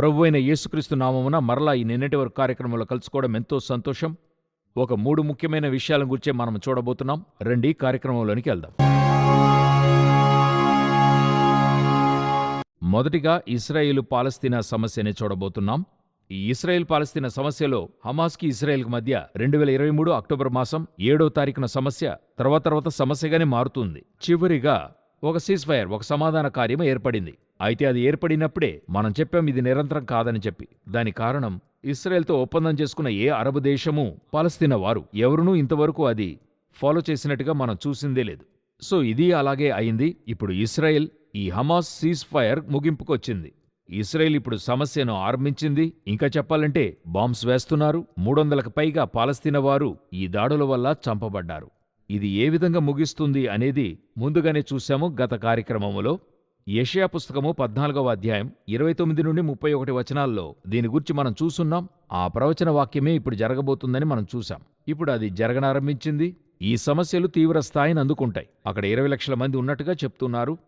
ప్రభు అయిన యేసుక్రీస్తు నామమున మరలా ఈ నిన్నటి వరకు కార్యక్రమంలో కలుసుకోవడం ఎంతో సంతోషం. ఒక మూడు ముఖ్యమైన విషయాల గురించే మనం చూడబోతున్నాం. రండి కార్యక్రమంలోనికి వెళ్దాం. మొదటిగా ఇస్రాయేలు పాలస్తీనా సమస్యని చూడబోతున్నాం. ఈ ఇస్రాయేల్ పాలస్తీనా సమస్యలో హమాస్కి ఇస్రాయేల్కి మధ్య రెండు వేల ఇరవై మూడు అక్టోబర్ మాసం ఏడో తారీఖున సమస్య తర్వాత తర్వాత సమస్యగానే మారుతుంది. చివరిగా ఒక సీజ్ ఫైర్ ఒక సమాధాన కార్యం ఏర్పడింది. అయితే అది ఏర్పడినప్పుడే మనం చెప్పాం ఇది నిరంతరం కాదని చెప్పి. దాని కారణం ఇస్రాయెల్తో ఒప్పందం చేసుకున్న ఏ అరబ్ దేశము పాలస్తీనా వారు ఎవరునూ ఇంతవరకు అది ఫాలో చేసినట్టుగా మనం చూసిందే లేదు. సో ఇది అలాగే అయింది. ఇప్పుడు ఇస్రాయెల్ ఈ హమాస్ సీజ్ ఫైర్ ముగింపుకొచ్చింది. ఇస్రాయెల్ ఇప్పుడు సమస్యను ఆరంభించింది. ఇంకా చెప్పాలంటే బాంబ్స్ వేస్తున్నారు. మూడొందలకు పైగా పాలస్తీనా వారు ఈ దాడుల వల్ల చంపబడ్డారు. ఇది ఏ విధంగా ముగిస్తుంది అనేది ముందుగానే చూశాము గత కార్యక్రమములో యషయా పుస్తకము పద్నాలుగవ అధ్యాయం ఇరవై తొమ్మిది నుండి ముప్పై ఒకటి వచనాల్లో దీని గురించి మనం చూసున్నాం ఆ ప్రవచన వాక్యమే ఇప్పుడు జరగబోతుందని మనం చూశాం. ఇప్పుడు అది జరగనారంభించింది. ఈ సమస్యలు తీవ్ర స్థాయిని అందుకుంటాయి. అక్కడ ఇరవై లక్షల మంది ఉన్నట్టుగా చెప్తున్నారు.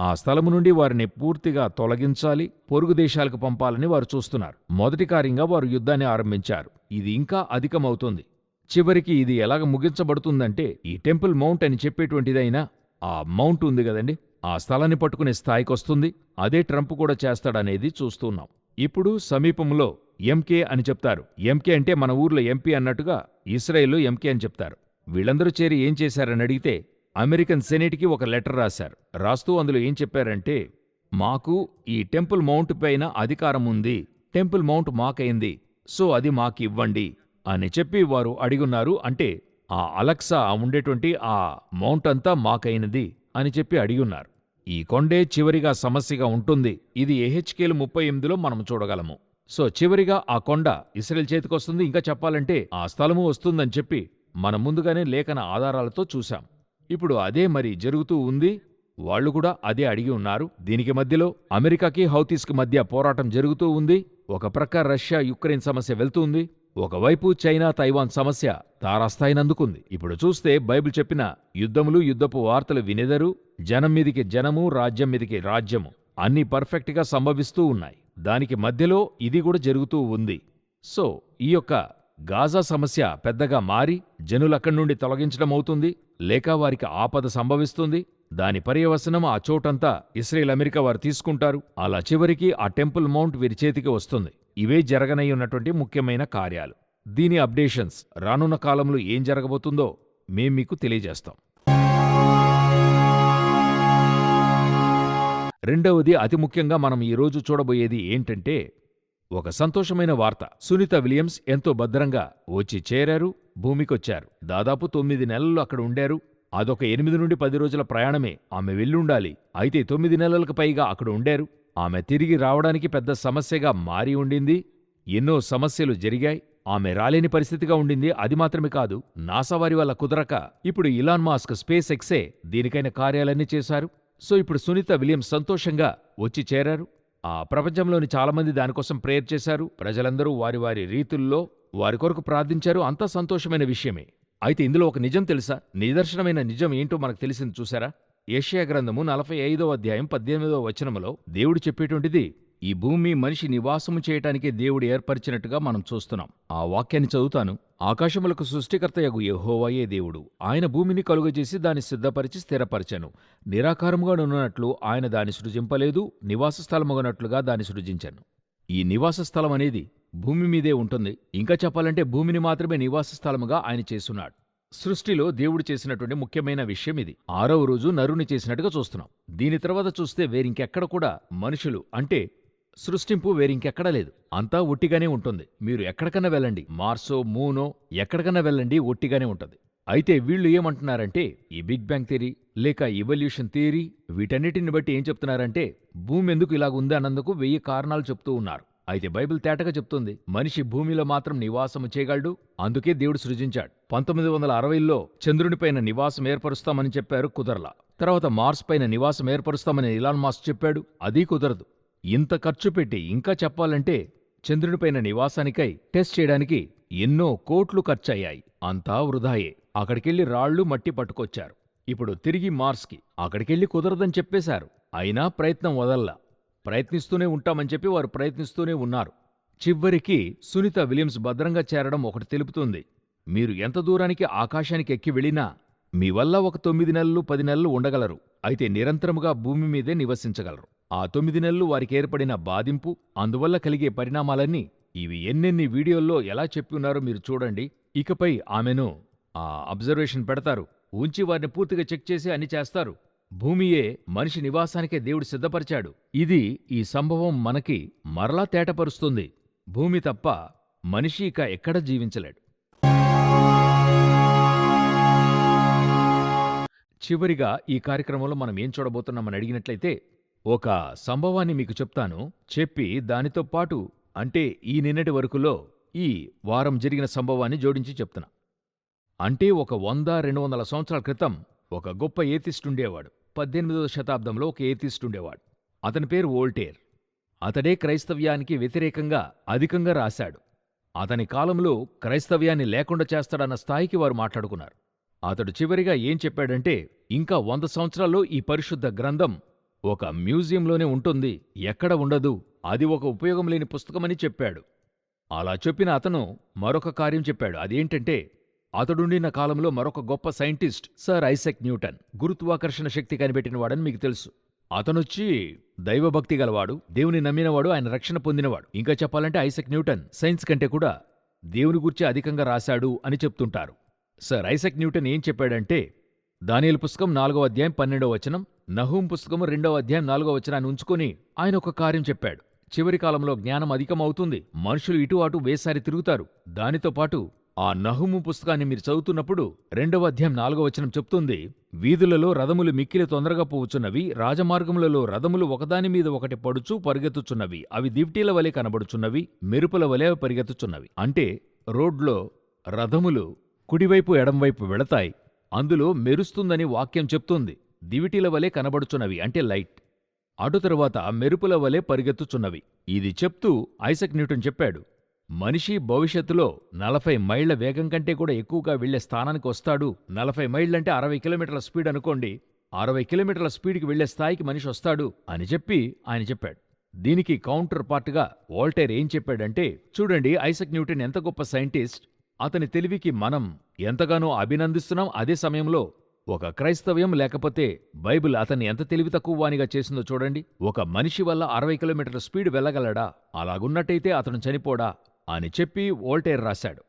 ఆ స్థలము నుండి వారిని పూర్తిగా తొలగించాలి పొరుగు దేశాలకు పంపాలని వారు చూస్తున్నారు. మొదటి కార్యంగా వారు యుద్ధాన్ని ఆరంభించారు. ఇది ఇంకా అధికమవుతుంది. చివరికి ఇది ఎలాగ ముగించబడుతుందంటే ఈ టెంపుల్ మౌంట్ అని చెప్పేటువంటిదైనా ఆ మౌంట్ ఉంది కదండి. ఆ స్థలాన్ని పట్టుకునే స్థాయికొస్తుంది. అదే ట్రంప్ కూడా చేస్తాడనేది చూస్తున్నాం. ఇప్పుడు సమీపంలో ఎంకే అని చెప్తారు. ఎంకే అంటే మన ఊర్లో ఎంపీ అన్నట్టుగా ఇస్రాయేల్లో ఎంకే అని చెప్తారు. వీళ్ళందరూ చేరి ఏం చేశారని అడిగితే అమెరికన్ సెనేట్కి ఒక లెటర్ రాశారు. రాస్తూ అందులో ఏం చెప్పారంటే మాకు ఈ టెంపుల్ మౌంట్ పైన అధికారం ఉంది. Temple mount మాకైంది. సో అది మాకివ్వండి అని చెప్పి వారు అడిగున్నారు. అంటే ఆ అలక్సా ఉండేటువంటి ఆ మౌంట్ అంతా మాకైనది అని చెప్పి అడిగున్నారు ఈ కొండే చివరిగా సమస్యగా ఉంటుంది. ఇది ఏహెచ్కేలు ముప్పై ఎనిమిదిలో మనం చూడగలము. సో చివరిగా ఆ కొండ ఇస్రాయల్ చేతికొస్తుంది ఇంకా చెప్పాలంటే ఆ స్థలము వస్తుందని చెప్పి మనం ముందుగానే లేఖన ఆధారాలతో చూశాం. ఇప్పుడు అదే మరి జరుగుతూ ఉంది. వాళ్ళు కూడా అదే అడిగి ఉన్నారు. దీనికి మధ్యలో అమెరికాకి హౌతీస్కి మధ్య పోరాటం జరుగుతూ ఉంది. ఒక ప్రక్క రష్యా యుక్రెయిన్ సమస్య వెళ్తుంది ఒకవైపు చైనా తైవాన్ సమస్య తారాస్థాయినందుకుంది. ఇప్పుడు చూస్తే బైబిల్ చెప్పిన యుద్ధములు యుద్ధపు వార్తలు వినెదరు జనం మీదికి జనము రాజ్యం మీదికి రాజ్యము అన్నీ పర్ఫెక్ట్గా సంభవిస్తూ ఉన్నాయి. దానికి మధ్యలో ఇది కూడా జరుగుతూ ఉంది. సో ఈ యొక్క గాజా సమస్య పెద్దగా మారి జనులక్కడి నుండి తొలగించడం అవుతుంది. లేక వారికి ఆపద సంభవిస్తుంది. దాని పర్యవసనం ఆ చోటంతా ఇస్రాయేల్ అమెరికా వారు తీసుకుంటారు. అలా చివరికి ఆ టెంపుల్ మౌంట్ వీరి చేతికి వస్తుంది. ఇవే జరగనై ఉన్నటువంటి ముఖ్యమైన కార్యాలు. దీని అప్డేషన్స్ రానున్న కాలంలో ఏం జరగబోతుందో మేం మీకు తెలియజేస్తాం. రెండవది అతి ముఖ్యంగా మనం ఈరోజు చూడబోయేది ఏంటంటే ఒక సంతోషమైన వార్త. సునీత విలియమ్స్ ఎంతో భద్రంగా వచ్చి చేరారు భూమికొచ్చారు. దాదాపు తొమ్మిది నెలలు అక్కడ ఉండారు. అదొక ఎనిమిది నుండి పది రోజుల ప్రయాణమే. ఆమె వెళ్ళుండాలి. అయితే తొమ్మిది నెలలకు పైగా అక్కడ ఉండారు. ఆమె తిరిగి రావడానికి పెద్ద సమస్యగా మారి ఉండింది. ఎన్నో సమస్యలు జరిగాయి. ఆమె రాలేని పరిస్థితిగా ఉండింది. అది మాత్రమే కాదు నాసా వారి వల్ల కుదరక ఇప్పుడు ఇలాన్ మాస్క్ స్పేస్ ఎక్సే దీనికైన కార్యాలన్నీ చేశారు. సో ఇప్పుడు సునీత విలియం సంతోషంగా వచ్చి చేరారు. ఆ ప్రపంచంలోని చాలామంది దానికోసం ప్రేయర్ చేశారు. ప్రజలందరూ వారి వారి రీతుల్లో వారి కొరకు ప్రార్థించారు. అంతా సంతోషమైన విషయమే. అయితే ఇందులో ఒక నిజం తెలుసా? నిదర్శనమైన నిజం ఏంటో మనకు తెలిసింది చూసారా ఏషియా గ్రంథము నలభై ఐదవ అధ్యాయం పద్దెనిమిదవ వచనములో దేవుడు చెప్పేటువంటిది ఈ భూమి మనిషి నివాసము చేయటానికే దేవుడు ఏర్పరిచినట్టుగా మనం చూస్తున్నాం. ఆ వాక్యాన్ని చదువుతాను. ఆకాశములకు సృష్టికర్తయగు యహోవాయే దేవుడు. ఆయన భూమిని కలుగజేసి దాన్ని సిద్ధపరిచి స్థిరపరచను. నిరాకారముగా ఉన్నట్లు ఆయన దాన్ని సృజింపలేదు నివాస స్థలముగనట్లుగా దాన్ని సృజించాను. ఈ నివాస స్థలం అనేది భూమి మీదే ఉంటుంది. ఇంకా చెప్పాలంటే భూమిని మాత్రమే నివాస స్థలముగా ఆయన చేస్తున్నాడు. సృష్టిలో దేవుడు చేసినటువంటి ముఖ్యమైన విషయం ఇది. ఆరవ రోజు నరుని చేసినట్టుగా చూస్తున్నాం. దీని తర్వాత చూస్తే వేరింకెక్కడ కూడా మనుషులు అంటే సృష్టింపు వేరింకెక్కడా లేదు. అంతా ఒట్టిగానే ఉంటుంది. మీరు ఎక్కడికన్నా వెళ్ళండి. మార్సో మూనో ఎక్కడికన్నా వెళ్ళండి ఒట్టిగానే ఉంటుంది. అయితే వీళ్ళు ఏమంటున్నారంటే ఈ బిగ్ బ్యాంగ్ థియరీ లేక ఇవల్యూషన్ థియరీ వీటన్నిటిని బట్టి ఏం చెప్తున్నారంటే భూమి ఎందుకు ఇలాగ ఉంది అన్నందుకు వెయ్యి కారణాలు చెప్తూ ఉన్నారు. అయితే బైబిల్ తేటగా చెప్తుంది మనిషి భూమిలో మాత్రం నివాసము చేయగలడు అందుకే దేవుడు సృజించాడు. పంతొమ్మిది వందల అరవైలో చంద్రునిపైన నివాసం ఏర్పరుస్తామని చెప్పారు కుదరలా. తర్వాత మార్స్ పైన నివాసం ఏర్పరుస్తామని ఇలాన్ మాస్ చెప్పాడు అది కుదరదు. ఇంత ఖర్చు పెట్టి ఇంకా చెప్పాలంటే చంద్రునిపైన నివాసానికై టెస్ట్ చేయడానికి ఎన్నో కోట్లు ఖర్చయ్యాయి అంతా వృధాయే. అక్కడికెళ్ళి రాళ్ళు మట్టి పట్టుకొచ్చారు. ఇప్పుడు తిరిగి మార్స్కి అక్కడికెళ్ళి కుదరదని చెప్పేశారు. అయినా ప్రయత్నం వదల్లా. ప్రయత్నిస్తూనే ఉంటామని చెప్పి వారు ప్రయత్నిస్తూనే ఉన్నారు. చివరికి సునీత విలియమ్స్ భద్రంగా చేరడం ఒకటి తెలుపుతుంది. మీరు ఎంత దూరానికి ఆకాశానికి ఎక్కి వెళ్ళినా మీ వల్ల ఒక తొమ్మిది నెలలు పది నెలలు ఉండగలరు. అయితే నిరంతరముగా భూమి మీదే నివసించగలరు. ఆ తొమ్మిది నెలలు వారికి ఏర్పడిన బాధింపు అందువల్ల కలిగే పరిణామాలన్నీ ఇవి ఎన్నెన్ని వీడియోల్లో ఎలా చెప్పి ఉన్నారో మీరు చూడండి. ఇకపై ఆమెను ఆ అబ్జర్వేషన్ పెడతారు. ఉంచి వారిని పూర్తిగా చెక్ చేసి అన్ని చేస్తారు. భూమియే మనిషి నివాసానికే దేవుడు సిద్ధపరిచాడు. ఇది ఈ సంభవం మనకి మరలా తేటపరుస్తుంది. భూమి తప్ప మనిషి ఇక ఎక్కడ జీవించలేడు. చివరిగా ఈ కార్యక్రమంలో మనం ఏం చూడబోతున్నామని అడిగినట్లయితే ఒక సంభవాన్ని మీకు చెప్తాను. చెప్పి దానితో పాటు అంటే ఈ నిన్నటి వరకులో ఈ వారం జరిగిన సంభవాన్ని జోడించి చెప్తున్నా. అంటే ఒక వంద రెండు వందల సంవత్సరాల క్రితం ఒక గొప్ప ఏతిస్టుండేవాడు పద్దెనిమిదవ శతాబ్దంలో ఒక ఏతిస్ట్ ఉండేవాడు. అతని పేరు వోల్టేర్. అతడే క్రైస్తవ్యానికి వ్యతిరేకంగా అధికంగా రాశాడు. అతని కాలంలో క్రైస్తవ్యాన్ని లేకుండా చేస్తాడన్న స్థాయికి వారు మాట్లాడుకున్నారు. అతడు చివరిగా ఏం చెప్పాడంటే ఇంకా వంద సంవత్సరాల్లో ఈ పరిశుద్ధ గ్రంథం ఒక మ్యూజియంలోనే ఉంటుంది ఎక్కడ ఉండదు అది ఒక ఉపయోగం లేని పుస్తకమని చెప్పాడు. అలా చెప్పిన అతను మరొక కార్యం చెప్పాడు. అదేంటంటే అతడుండిన కాలంలో మరొక గొప్ప సైంటిస్ట్ సర్ ఐసెక్ న్యూటన్. గురుత్వాకర్షణ శక్తి కనిపెట్టినవాడని మీకు తెలుసు. అతనొచ్చి దైవభక్తి గలవాడు దేవుని నమ్మినవాడు ఆయన రక్షణ పొందినవాడు. ఇంకా చెప్పాలంటే ఐసెక్ న్యూటన్ సైన్స్ కంటే కూడా దేవుని గురించి అధికంగా రాశాడు అని చెప్తుంటారు. సర్ ఐసెక్ న్యూటన్ ఏం చెప్పాడంటే దానియల్ పుస్తకం నాలుగో అధ్యాయం పన్నెండవ వచనం నహూం పుస్తకం రెండవ అధ్యాయం నాలుగో వచనాన్ని ఉంచుకొని ఆయన ఒక కార్యం చెప్పాడు. చివరి కాలంలో జ్ఞానం అధికమవుతుంది. మనుషులు ఇటు అటు వేసారి తిరుగుతారు. దానితో పాటు ఆ నహుము పుస్తకాన్ని మీరు చదువుతున్నప్పుడు రెండవ అధ్యాయం నాలుగో వచనం చెప్తుంది వీధులలో రథములు మిక్కిలి తొందరగా పోవుచున్నవి రాజమార్గములలో రథములు ఒకదాని మీద ఒకటి పడుచు పరిగెత్తుచున్నవి అవి దివిటీల వలె కనబడుచున్నవి మెరుపుల వలె పరిగెత్తుచున్నవి. అంటే రోడ్లో రథములు కుడివైపు ఎడంవైపు వెళతాయి అందులో మెరుస్తుందని వాక్యం చెప్తుంది దివిటీల వలె కనబడుచున్నవి అంటే లైట్. అటు తరువాత మెరుపుల వలె పరిగెత్తుచున్నవి. ఇది చెప్తూ ఐసక్ న్యూటన్ చెప్పాడు మనిషి భవిష్యత్తులో నలభై మైళ్ళ వేగం కంటే కూడా ఎక్కువగా వెళ్ళే స్థానానికి వస్తాడు. నలభై మైళ్ళంటే అరవై కిలోమీటర్ల స్పీడ్ అనుకోండి. అరవై కిలోమీటర్ల స్పీడ్కి వెళ్ళే స్థాయికి మనిషి వస్తాడు అని చెప్పి ఆయన చెప్పాడు. దీనికి కౌంటర్ పార్ట్గా వాల్టైర్ ఏం చెప్పాడంటే చూడండి ఐసక్ న్యూటన్ ఎంత గొప్ప సైంటిస్ట్. అతని తెలివికి మనం ఎంతగానో అభినందిస్తున్నాం. అదే సమయంలో ఒక క్రైస్తవ్యం లేకపోతే బైబిల్ అతన్ని ఎంత తెలివి తక్కువ వానిగా చేసిందో చూడండి. ఒక మనిషి వల్ల అరవై కిలోమీటర్ల స్పీడ్ వెళ్ళగలడా? అలాగున్నట్టయితే అతను చనిపోడా? అని చెప్పి వోల్టేర్ రాశాడు.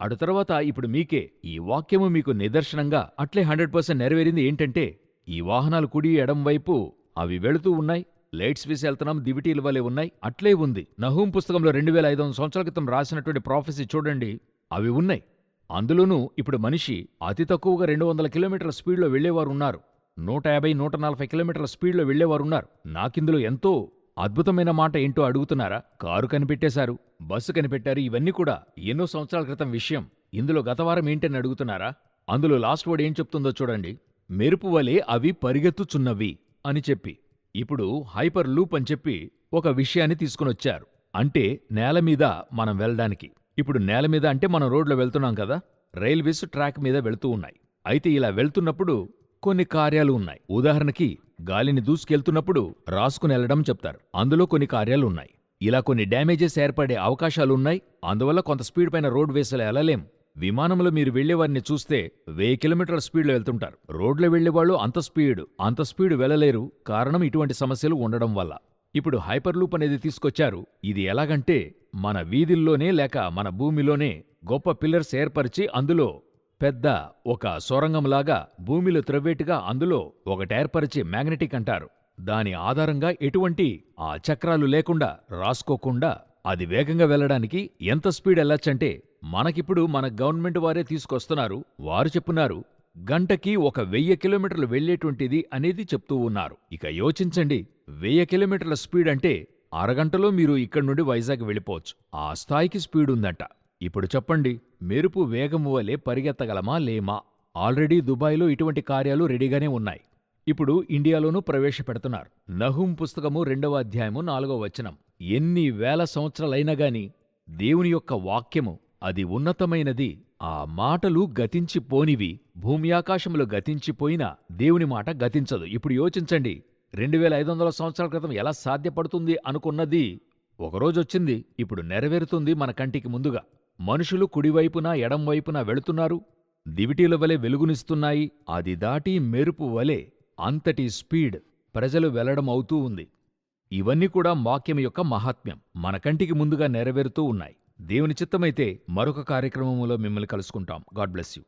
అటు తర్వాత ఇప్పుడు మీకే ఈ వాక్యము మీకు నిదర్శనంగా అట్లే హండ్రెడ్ పర్సెంట్ నెరవేరింది ఏంటంటే ఈ వాహనాలు కుడి ఎడం వైపు అవి వెళుతూ ఉన్నాయి లైట్స్ వేసి వెళ్తున్నాం దివిటీల వలె ఉన్నాయి అట్లే ఉంది. నహూం పుస్తకంలో రెండు వేల ఐదు వందల సంవత్సరాల క్రితం రాసినటువంటి ప్రాఫెసీ చూడండి అవి ఉన్నాయి. అందులోనూ ఇప్పుడు మనిషి అతి తక్కువగా రెండు వందల కిలోమీటర్ల స్పీడ్లో వెళ్ళేవారు ఉన్నారు. నూట యాభై నూట నలభై కిలోమీటర్ల స్పీడ్లో వెళ్ళేవారు ఉన్నారు. నాకిందులో ఎంతో అద్భుతమైన మాట ఏంటో అడుగుతున్నారా? కారు కనిపెట్టేశారు బస్సు కనిపెట్టారు ఇవన్నీ కూడా ఎన్నో సంవత్సరాల క్రితం విషయం. ఇందులో గతవారం ఏంటని అడుగుతున్నారా? అందులో లాస్ట్ వర్డ్ ఏం చెప్తుందో చూడండి. మెరుపు వలె అవి పరిగెత్తుచున్నవి అని చెప్పి. ఇప్పుడు హైపర్ లూప్ అని చెప్పి ఒక విషయాన్ని తీసుకునొచ్చారు అంటే నేల మీద మనం వెళ్ళడానికి. ఇప్పుడు నేల మీద అంటే మనం రోడ్లో వెళ్తున్నాం కదా? రైల్వేస్ ట్రాక్ మీద వెళ్తూ ఉన్నాయి. అయితే ఇలా వెళ్తున్నప్పుడు కొన్ని కార్యాలు ఉన్నాయి. ఉదాహరణకి గాలిని దూసుకెళ్తున్నప్పుడు రాసుకుని వెళ్ళడం చెప్తారు. అందులో కొన్ని కార్యాలు ఉన్నాయి. ఇలా కొన్ని డ్యామేజెస్ ఏర్పడే అవకాశాలున్నాయి అందువల్ల కొంత స్పీడ్ పైన రోడ్ వేసలు వెళ్ళలేం. విమానంలో మీరు వెళ్ళేవారిని చూస్తే వెయ్యి కిలోమీటర్ల స్పీడ్లో వెళ్తుంటారు. రోడ్లో వెళ్ళేవాళ్ళు అంత స్పీడ్ అంత స్పీడ్ వెళ్ళలేరు. కారణం ఇటువంటి సమస్యలు ఉండడం వల్ల. ఇప్పుడు హైపర్ లూప్ అనేది తీసుకొచ్చారు. ఇది ఎలాగంటే మన వీధుల్లోనే లేక మన భూమిలోనే గొప్ప పిల్లర్స్ ఏర్పరిచి అందులో పెద్ద ఒక సొరంగంలాగా భూమిలో త్రవ్వేటుగా అందులో ఒకటేర్పరిచి మ్యాగ్నెటిక్ అంటారు. దాని ఆధారంగా ఎటువంటి ఆ చక్రాలు లేకుండా రాసుకోకుండా అది వేగంగా వెళ్ళడానికి ఎంత స్పీడ్ వెళ్ళొచ్చంటే మనకిప్పుడు మన గవర్నమెంట్ వారే తీసుకొస్తున్నారు వారు చెప్పున్నారు గంటకి ఒక వెయ్యి కిలోమీటర్లు వెళ్ళేటువంటిది అనేది చెప్తూ ఉన్నారు. ఇక యోచించండి వెయ్యి కిలోమీటర్ల స్పీడ్ అంటే అరగంటలో మీరు ఇక్కడి నుండి వైజాగ్ వెళ్ళిపోవచ్చు. ఆ స్థాయికి స్పీడ్ ఉందంట. ఇప్పుడు చెప్పండి మెరుపు వేగము వలె పరిగెత్తగలమా లేమా? ఆల్రెడీ దుబాయ్లో ఇటువంటి కార్యాలు రెడీగానే ఉన్నాయి. ఇప్పుడు ఇండియాలోనూ ప్రవేశపెడుతున్నారు. నహూం పుస్తకము రెండవ అధ్యాయము నాలుగవ వచనం. ఎన్ని వేల సంవత్సరాలైనా గాని దేవుని యొక్క వాక్యము అది ఉన్నతమైనది. ఆ మాటలు గతించిపోనివి భూమి ఆకాశములు గతించిపోయినా దేవుని మాట గతించదు. ఇప్పుడు యోచించండి. రెండు వేల ఐదు వందల సంవత్సరాల క్రితం ఎలా సాధ్యపడుతుంది అనుకున్నది? ఒకరోజొచ్చింది ఇప్పుడు నెరవేరుతుంది మన కంటికి ముందుగా. మనుషులు కుడివైపున ఎడంవైపున వెళుతున్నారు. దివిటీల వలె వెలుగునిస్తున్నాయి. అది దాటి మెరుపు వలె అంతటి స్పీడ్ ప్రజలు వెళ్ళడం అవుతూ ఉంది. ఇవన్నీ కూడా వాక్యం యొక్క మహాత్మ్యం. మన కంటికి ముందుగా నెరవేరుతూ ఉన్నాయి. దేవుని చిత్తమైతే మరొక కార్యక్రమంలో మిమ్మల్ని కలుసుకుంటాం. God bless you.